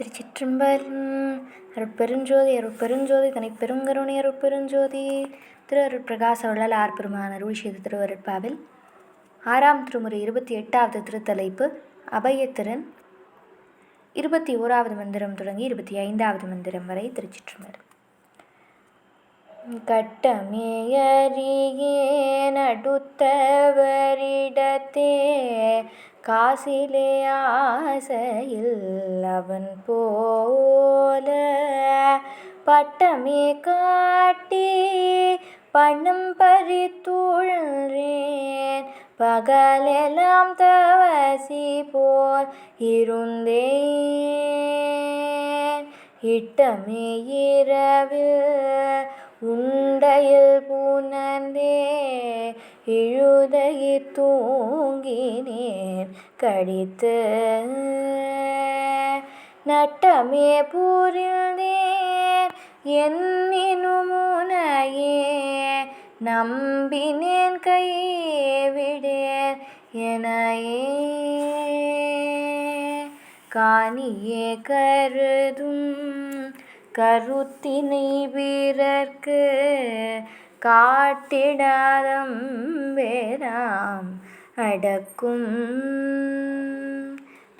திருச்சிற்றம்பலம் அருட்பெருஞ்சோதி அருட்பெருஞ்சோதி தனி பெருங்கருணை அருட்பெருஞ்சோதி திரு அருட்பிரகாச வள்ளலார் பெருமான் அருள் செய்த திருவருட்பாவில் ஆறாம் திருமுறை இருபத்தி எட்டாவது திருத்தலைப்பு அபயத்திறன் இருபத்தி ஓராவது மந்திரம் தொடங்கி இருபத்தி ஐந்தாவது மந்திரம் வரை திருச்சிற்றம்பலம். கட்டமேயறியே நடுத்தவரிடத்தே காசிலே ஆசையில் அவன் போல. பட்டமே காட்டி பண்ணும் பறித்துழன்றேன் பகலெல்லாம் தவசி போல் இருந்தேன். இட்டமே இரவில் உண்டையில் புணர்ந்தேன் இழுதையிற் தூங்கினேன். கடித்து நட்டமே புரிந்தேன் என்னினும் உனையே நம்பினேன் கைவிடேன் எனையே காணியே கருதும் கருத்தினை வீரர்க்கு காட்டிடாதம் வேறாம். அடக்கும்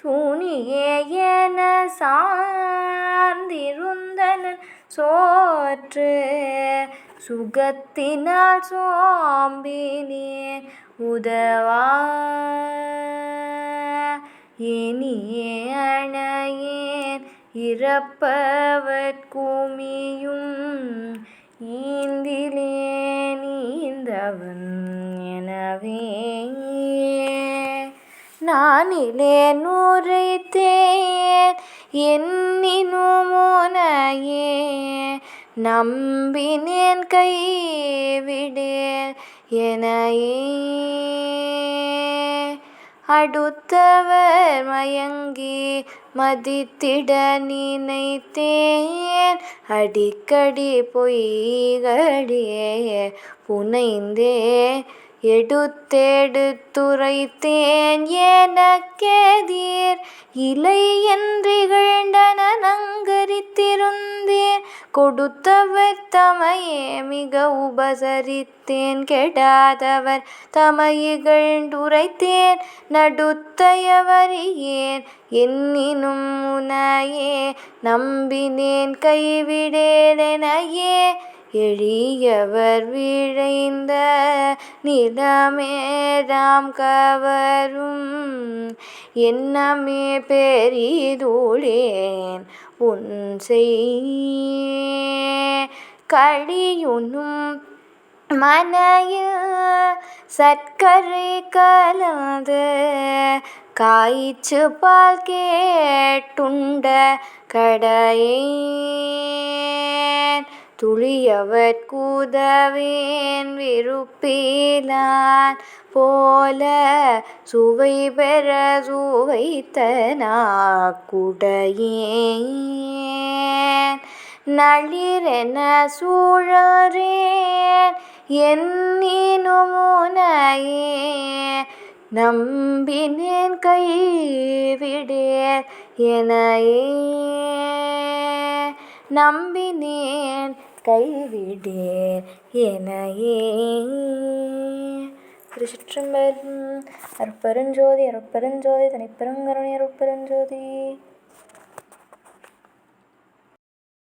துணியே என சார்ந்திருந்தனன் சோற்று. சுகத்தினால் சோம்பினேன் உதவா. இனியே அணையேன். இறப்பவர் குமியும் ஈந்திலே நீந்தவன் எனவே நானிலே நுரைத்தேன் என்னினும் உனையே நம்பினேன் கைவிடேன் எனையே. அடுத்தவர் மயங்கி மதித்திட நினைத்தேன். அடிக்கடி பொய்களே புனைந்தே எடுத்தெடுத்துரைத்தேன். எனக்கெதிர் இலை என்றிகழ்ந்தன நங்கரித்திருந்தேன் கொடுத்தவர் தமையே மிக உபசரித்தேன். கெடாதவர் தமையிகழ்ந்துரைத்தேன் நடுத்தையவரியேன் என்னினும் முனையே நம்பினேன். கைவிடேனெனையே எளியவர் விழைந்த நிலமேதாம் கவரும். என்னமே பெரிதுளேன் உன் செய் களியுண்ணும் மனையில் சர்க்கரை கலந்து காய்ச்சு பால் கேட்டுண்ட கடையேன் துளியவற்கூதவேன் விருப்பிலான் போல சுவை பெற சுவைத்தனா குடையேன். நளிரென சூழறேன் என்னினும் உனையே நம்பினேன் கைவிடேன் எனையே. நம்பினேன் கைவிடேர் எனையே. திருச்சிற்றம்பலம் அருப்பெருஞ்சோதி அருப்பெருஞ்சோதி தனிப்பெருங்கருணை அருப்பெருஞ்சோதி.